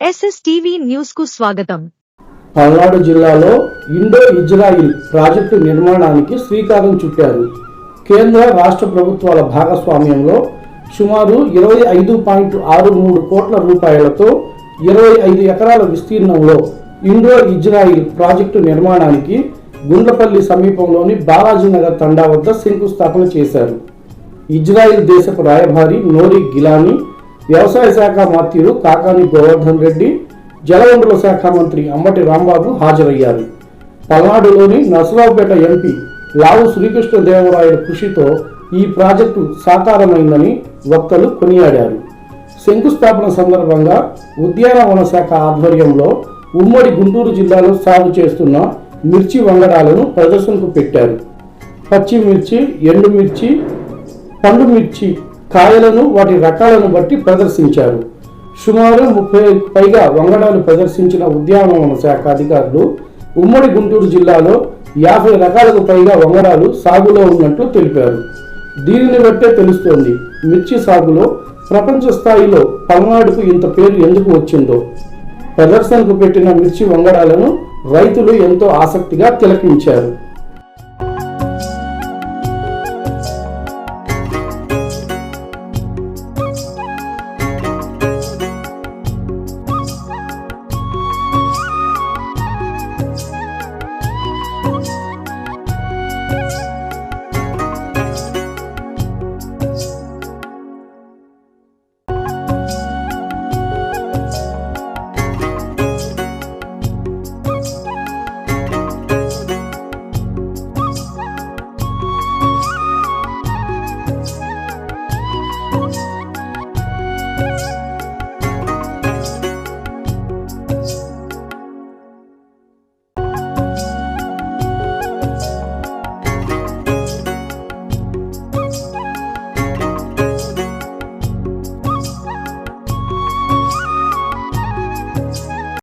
SSTV న్యూస్కు స్వాగతం. పల్నాడు జిల్లాలో ఇండో ఇజ్రాయిల్ ప్రాజెక్టు నిర్మాణానికి శ్రీకారం చుట్టారు. కేంద్ర రాష్ట్ర ప్రభుత్వాల భాగస్వామ్యంలో సుమారు ఇరవై ఐదు పాయింట్ ఆరు మూడు కోట్ల రూపాయలతో ఇరవై ఐదు ఎకరాల విస్తీర్ణంలో ఇండో ఇజ్రాయిల్ ప్రాజెక్టు నిర్మాణానికి గుండ్లపల్లి సమీపంలోని బాలాజీనగర్ తండా వద్ద శంకుస్థాపన చేశారు. ఇజ్రాయిల్ దేశపు రాయభారి నోరి గిలానీ వ్యవసాయ శాఖ మంత్రులు కాకాని గోవర్ధన్ రెడ్డి జలవనరుల శాఖ మంత్రి అంబటి రాంబాబు హాజరయ్యారు. పల్నాడులోని నర్సరావుపేట ఎంపీ లావు శ్రీకృష్ణదేవరాయల కృషితో ఈ ప్రాజెక్టు సాకారమైందని వక్తలు కొనియాడారు. శంకుస్థాపన సందర్భంగా ఉద్యానవన శాఖ ఆధ్వర్యంలో ఉమ్మడి గుంటూరు జిల్లాలో సాగు చేస్తున్న మిర్చి వంగడాలను ప్రదర్శనకు పెట్టారు. పచ్చిమిర్చి ఎండుమిర్చి పండు మిర్చి కాయలను వాటి రకాలను బట్టి ప్రదర్శించారు. సుమారు ముప్పై పైగా వంగడాలు ప్రదర్శించిన ఉద్యానవన శాఖ అధికారులు ఉమ్మడి గుంటూరు జిల్లాలో యాభై రకాలకు పైగా వంగడాలు సాగులో ఉన్నట్టు తెలిపారు. దీనిని బట్టే తెలుస్తోంది మిర్చి సాగులో ప్రపంచ స్థాయిలో పల్నాడుకు ఇంత పేరు ఎందుకు వచ్చిందో? ప్రదర్శనకు పెట్టిన మిర్చి వంగడాలను రైతులు ఎంతో ఆసక్తిగా తిలకించారు.